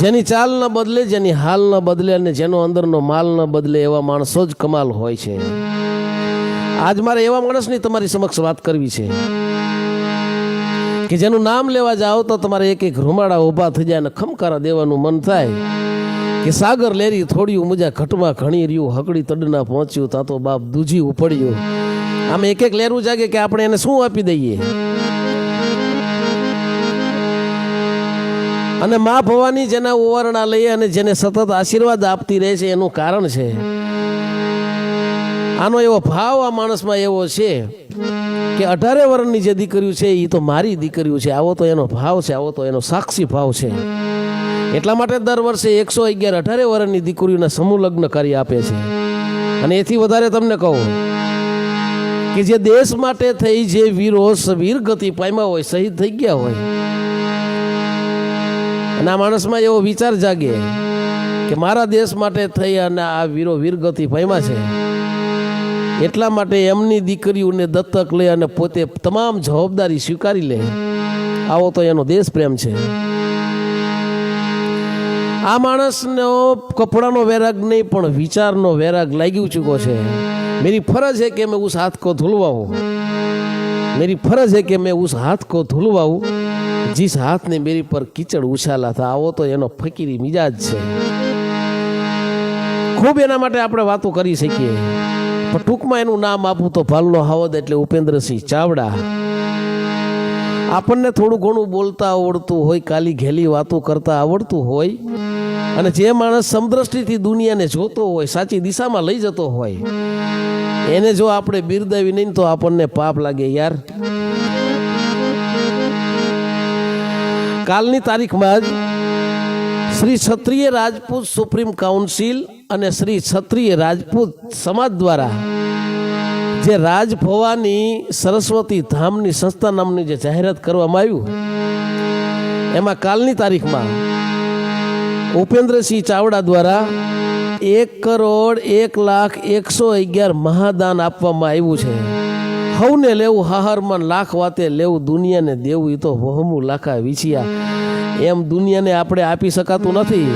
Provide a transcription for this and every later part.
જેની ચાલ ન બદલે, જેની હાલ ના બદલે અને જેનો અંદરનો માલ ન બદલે એવા માણસો જ કમાલ હોય છે. આજ મારે એવા માણસની તમારી સમક્ષ વાત કરવી છે કે જેનું નામ લેવા જાઓ તો તમારે એક એક રૂમાડા ઊભા થઈ જાય અને ખમકારા દેવાનું મન થાય કે સાગર લેરી થોડ્યું મુજા ઘટમાં ઘણી રહ્યું હકડી તડના પહોંચ્યું તાતો બાપ દૂજી ઉપડ્યું. આમ એક એક લેરું જાગે કે આપણે એને શું આપી દઈએ? અને મા ભવાની જેના ઓવરણા લઈ અને જેને સતત આશીર્વાદ આપતી રહે છે, એનું કારણ છે. આનો એવો ભાવ આ માણસમાં એવો છે કે અઢારે વર્ષની જે દીકરીઓ છે એ તો મારી દીકરીઓ છે. આવો તો એનો ભાવ છે, આવો તો એનો સાક્ષી ભાવ છે. એટલા માટે દર વર્ષે એકસો અગિયાર અઢારે વર્ષની દીકરીઓના સમૂહ લગ્ન કરી આપે છે. અને એથી વધારે તમને કહું કે જે દેશ માટે થઈ જે વીરો વીરગતિ પામ્યા હોય, શહીદ થઈ ગયા હોય અને આ માણસમાં એવો વિચાર જાગે કે મારા દેશ માટે થઈ અને આ વીરો વીરગતિ પામ્યા છે એટલા માટે એમની દીકરીઓને દત્તક લે અને પોતે તમામ જવાબદારી સ્વીકારી લે આવો તો એનો દેશ પ્રેમ છે આ માણસનો કપડાનો વેરાગ નહીં પણ વિચારનો વેરાગ લાગ્યું ચૂકો છે मेरी फर्ज है कि मैं उस हाथ को धुलवाऊं मेरी फर्ज है कि मैं उस हाथ को धुलवाऊं જીસ હાથની બેરી પર કીચડ ઉછાલા હતા આવો તો એનો ફકીરી મિજાજ છે. ખૂબ એના માટે આપણે વાતો કરી શકીએ. પણ ટૂંકમાં એનું નામ આપું તો ભાલનો હાવદ એટલે ઉપેન્દ્રસિંહ ચાવડા. આપણને થોડું ઘણું બોલતા આવડતું હોય, કાલી ઘેલી વાતો કરતા આવડતું હોય, અને જે માણસ સમદ્રષ્ટિથી દુનિયાને જોતો હોય, સાચી દિશામાં લઈ જતો હોય, એને જો આપણે બિરદાવી નહીં તો આપણને પાપ લાગે યાર. કાલની તારીખમાં જ શ્રી ક્ષત્રિય રાજપૂત સુપ્રીમ કાઉન્સિલ અને શ્રી ક્ષત્રિય રાજપૂત સમાજ દ્વારા જે રાજભવાની સરસ્વતી ધામની સંસ્થા નામની જે જાહેરાત કરવામાં આવ્યું એમાં કાલની તારીખમાં ઉપેન્દ્રસિંહ ચાવડા દ્વારા એક કરોડ એક લાખ એકસો અગિયાર મહાદાન આપવામાં આવ્યું છે. હવને લેવું, હાહરમાં લાખ વાતે લેવું, દુનિયાને દેવું એ તો વહમું લાખા વિછિયા. એમ દુનિયાને આપણે આપી શકાતું નથી.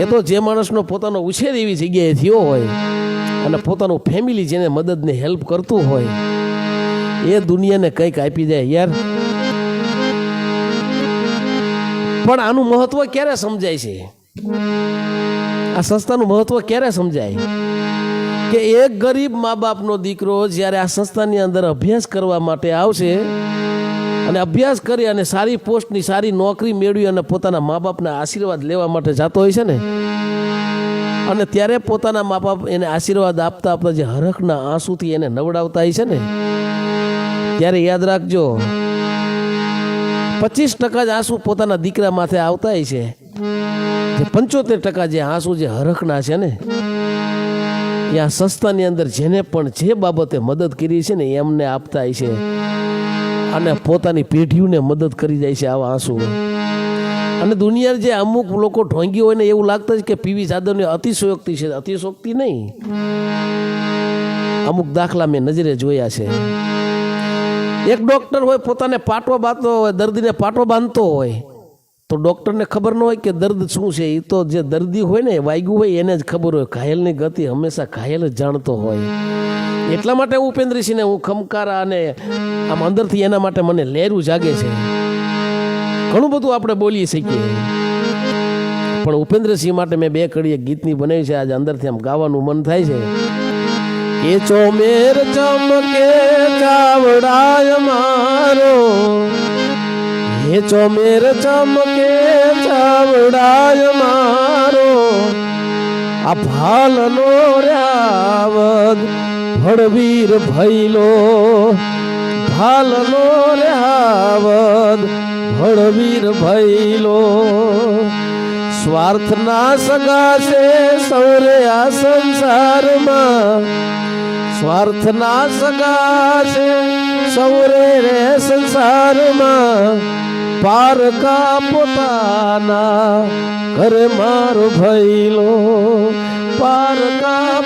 એ તો જે માણસનો પોતાનો ઉછેર એવી જગ્યાએ થયો હોય અને પોતાનું ફેમિલી જેને મદદને હેલ્પ કરતું હોય, એ દુનિયાને કંઈક આપી જાય યાર. પણ આનું મહત્વ ક્યારે સમજાય છે? આ સંસ્થાનું મહત્વ ક્યારે સમજાય? કે એક ગરીબ મા બાપનો દીકરો જ્યારે આ સંસ્થાની અંદર અભ્યાસ કરવા માટે આવશે અને અભ્યાસ કરી અને સારી પોસ્ટની સારી નોકરી મેળવી અને પોતાના મા બાપના આશીર્વાદ લેવા માટે જતો હોય છે ને, અને ત્યારે પોતાના મા બાપ એને આશીર્વાદ આપતા આપતા જે હરખના આંસુથી એને નવડાવતા હોય છે ને, ત્યારે યાદ રાખજો, પચીસ ટકા જ આંસુ પોતાના દીકરા માથે આવતા હોય છે. પંચોતેર ટકા જે આંસુ જે હરખના છે ને એ આ સંસ્થાની અંદર જેને પણ જે બાબતે મદદ કરી છે ને એમને આપતા છે અને પોતાની પેઢીઓને મદદ કરી જાય છે આવા આંસુ. અને દુનિયા જે અમુક લોકો ઢોંગી હોય ને એવું લાગતા છે કે પીવી જાદવની અતિશયોક્તિ છે. અતિશયોક્તિ નહીં. અમુક દાખલા મેં નજરે જોયા છે. એક ડોક્ટર હોય, પોતાને પાટો બાંધતો હોય, દર્દીને પાટો બાંધતો હોય. તો ડૉક્ટરને ખબર ન હોય કે દર્દ શું છે એ તો જે દર્દી હોય ને વાગ્યું હોય, એને જ ખબર હોય. ઘાયલની ગતિ હંમેશા ઘાયલ જ જાણતો હોય. એટલા માટે ઉપેન્દ્રસિંહને હું ખમકારા અને આમ અંદરથી એના માટે મને લેરું જાગે છે. ઘણું બધું આપણે બોલી શકીએ. પણ ઉપેન્દ્રસિંહ માટે મેં બે કડીએ ગીતની બનાવી છે, આજે અંદરથી આમ ગાવાનું મન થાય છે. કે ચોમેર ચમકે ચાવડાય મારો. હે ચોમેર ચમકે ચાવડાય મારો. આ ભાલનો રાવદ ભડવીર ભૈલો ભાલનો રાવદ ભડવીર ભૈલો સ્વાર્થના સગાશે સૌરે આ સંસારમાં. સ્વાર્થના સગાશે સૌરે રે સંસારમાં પારકા પોતાના ઘરે મારો ભૈલો પારકા